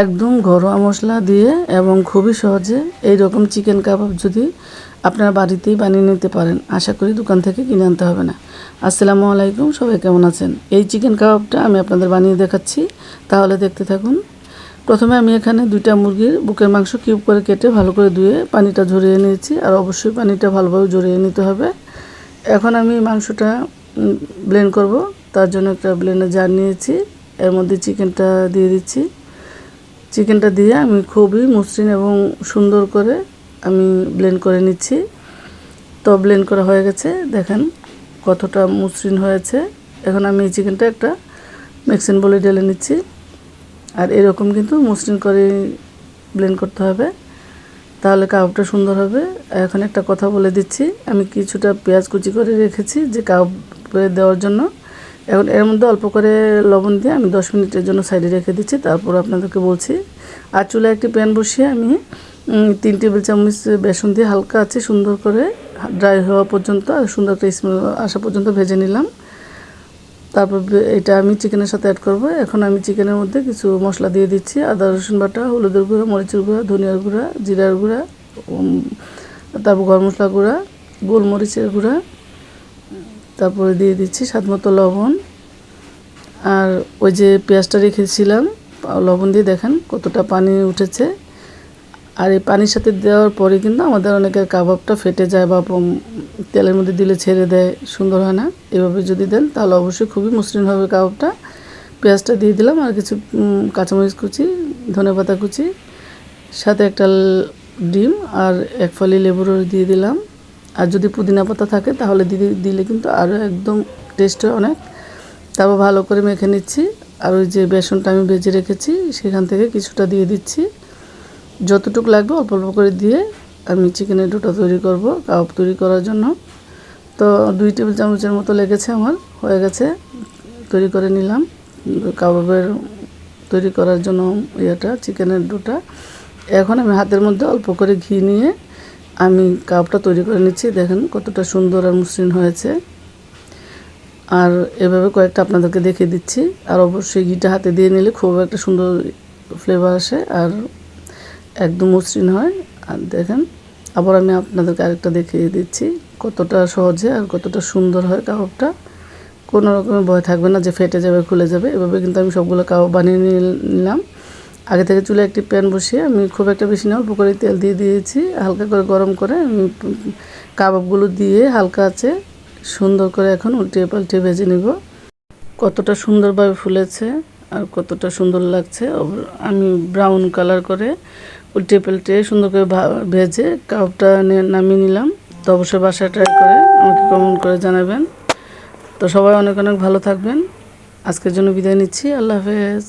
একদম ঘরোয়া মশলা দিয়ে এবং খুবই সহজে এই রকম চিকেন কাবাব যদি আপনারা বাড়িতেই বানিয়ে নিতে পারেন, আশা করি দোকান থেকে কিনে আনতে হবে না। আসসালামু আলাইকুম, সবাই কেমন আছেন? এই চিকেন কাবাবটা আমি আপনাদের বানিয়ে দেখাচ্ছি। তাহলে দেখতে থাকুন। প্রথমে আমি এখানে দুইটা মুরগির বুকের মাংস কিউব করে কেটে ভালো করে ধুয়ে পানিটা ঝরিয়ে নিয়েছি, আর অবশ্যই পানিটা ভালোভাবে ঝরিয়ে নিতে হবে। এখন আমি মাংসটা ব্লেন্ড করব। তার জন্য একটা ব্লেন্ডার জার নিয়েছি। এর মধ্যে চিকেনটা দিয়ে দিচ্ছি। চিকেনটা দিয়ে আমি খুবই মসৃণ এবং সুন্দর করে আমি ব্লেন্ড করে নিচ্ছি। তো ব্লেন্ড করা হয়ে গেছে। দেখেন কতটা মসৃণ হয়েছে। এখন আমি এই চিকেনটা একটা মিক্সিং বলে ঢেলে নিচ্ছি। আর এরকম কিন্তু মসৃণ করে ব্লেন্ড করতে হবে। তাহলে কাবাবটা সুন্দর হবে। এখন একটা কথা বলে দিচ্ছি। আমি কিছুটা পেঁয়াজ কুচি করে রেখেছি যে কাবাবে দেওয়ার জন্য। এখন এর মধ্যে অল্প করে লবণ দিয়ে আমি দশ মিনিটের জন্য সাইডে রেখে দিচ্ছি। তারপর আপনাদেরকে বলছি, আর চুলায় একটি প্যান বসিয়ে আমি তিন টেবিল চামচ বেসন দিয়ে হালকা আছে সুন্দর করে ড্রাই হওয়া পর্যন্ত আর সুন্দর একটা স্মেল আসা পর্যন্ত ভেজে নিলাম। তারপর এটা আমি চিকেনের সাথে অ্যাড করব। এখন আমি চিকেনের মধ্যে কিছু মশলা দিয়ে দিচ্ছি। আদা, রসুন বাটা, হলুদের গুঁড়া, মরিচের গুঁড়া, ধনিয়ার গুঁড়া, জিরার গুঁড়া তারপর গরম মশলা গুঁড়া, গোলমরিচের গুঁড়া তারপরে দিয়ে দিচ্ছি স্বাদ মতো লবণ। আর ওই যে পেঁয়াজটা রেখেছিলাম লবণ দিয়ে দেখেন কতটা পানি উঠেছে। আর এই পানির সাথে দেওয়ার পরে কিন্তু আমাদের অনেকের কাবাবটা ফেটে যায় বা তেলের মধ্যে দিলে ছেড়ে দেয়, সুন্দর হয় না। এভাবে যদি দেন তাহলে অবশ্যই খুবই মসৃণ হবে কাবাবটা। পেঁয়াজটা দিয়ে দিলাম আর কিছু কাঁচামরিচ কুচি ধনেপাতা কুচি, সাথে একটা ডিম আর এক ফালি লেবুর দিয়ে দিলাম। আর যদি পুদিনা পাতা থাকে, তাহলে দিদি, দিলে কিন্তু আরও একদম টেস্ট হয় অনেক। তারপর ভালো করে মেখে নিচ্ছি। আর ওই যে বেসনটা আমি ভেজে রেখেছি, সেখান থেকে কিছুটা দিয়ে দিচ্ছি। যতটুকু লাগবে অল্প অল্প করে দিয়ে আমি চিকেনের ডোটা তৈরি করব, কাবাব তৈরি করার জন্য। তো দুই টেবিল চামচের মতো লেগেছে আমার, হয়ে গেছে। তৈরি করে নিলাম। কাবাবের তৈরি করার জন্য ইয়েটা, চিকেনের ডোটা। এখন আমি হাতের মধ্যে অল্প করে ঘি নিয়ে আমি কাবাবটা তৈরি করে নিচ্ছি, দেখেন কতটা সুন্দর আর মসৃণ হয়েছে। আর এভাবে কয়েকটা আপনাদেরকে দেখিয়ে দিচ্ছি। আর অবশ্যই ঘিটা হাতে দিয়ে নিলে খুব একটা সুন্দর ফ্লেভার আসে আর একদম মসৃণ হয়। আর দেখেন, আবার আমি আপনাদেরকে আরেকটা দেখিয়ে দিচ্ছি, কতটা সহজে আর কতটা সুন্দর হয় কাবাবটা। কোনো রকমের ভয় থাকবে না যে ফেটে যাবে, খুলে যাবে। এভাবে কিন্তু আমি সবগুলো কাবাব বানিয়ে নিল- নিলাম। আগে থেকে চুলে একটি প্যান বসিয়ে আমি খুব একটা বেশি না, অল্প করে তেল দিয়ে দিয়েছি। হালকা করে গরম করে আমি কাবাবগুলো দিয়ে হালকা আছে, সুন্দর করে এখন উল্টিয়ে পাল্টিয়ে ভেজে নিব। কতটা সুন্দরভাবে ফুলেছে আর কতটা সুন্দর লাগছে। আমি ব্রাউন কালার করে উল্টে পাল্টে সুন্দর করে ভেজে কাপটা নামিয়ে নিলাম। তো অবশ্যই বাসায় ট্রাই করে আমাকে কমেন্ট করে জানাবেন। তো সবাই অনেক অনেক ভালো থাকবেন। আজকের জন্য বিদায় নিচ্ছি। আল্লাহ হাফেজ।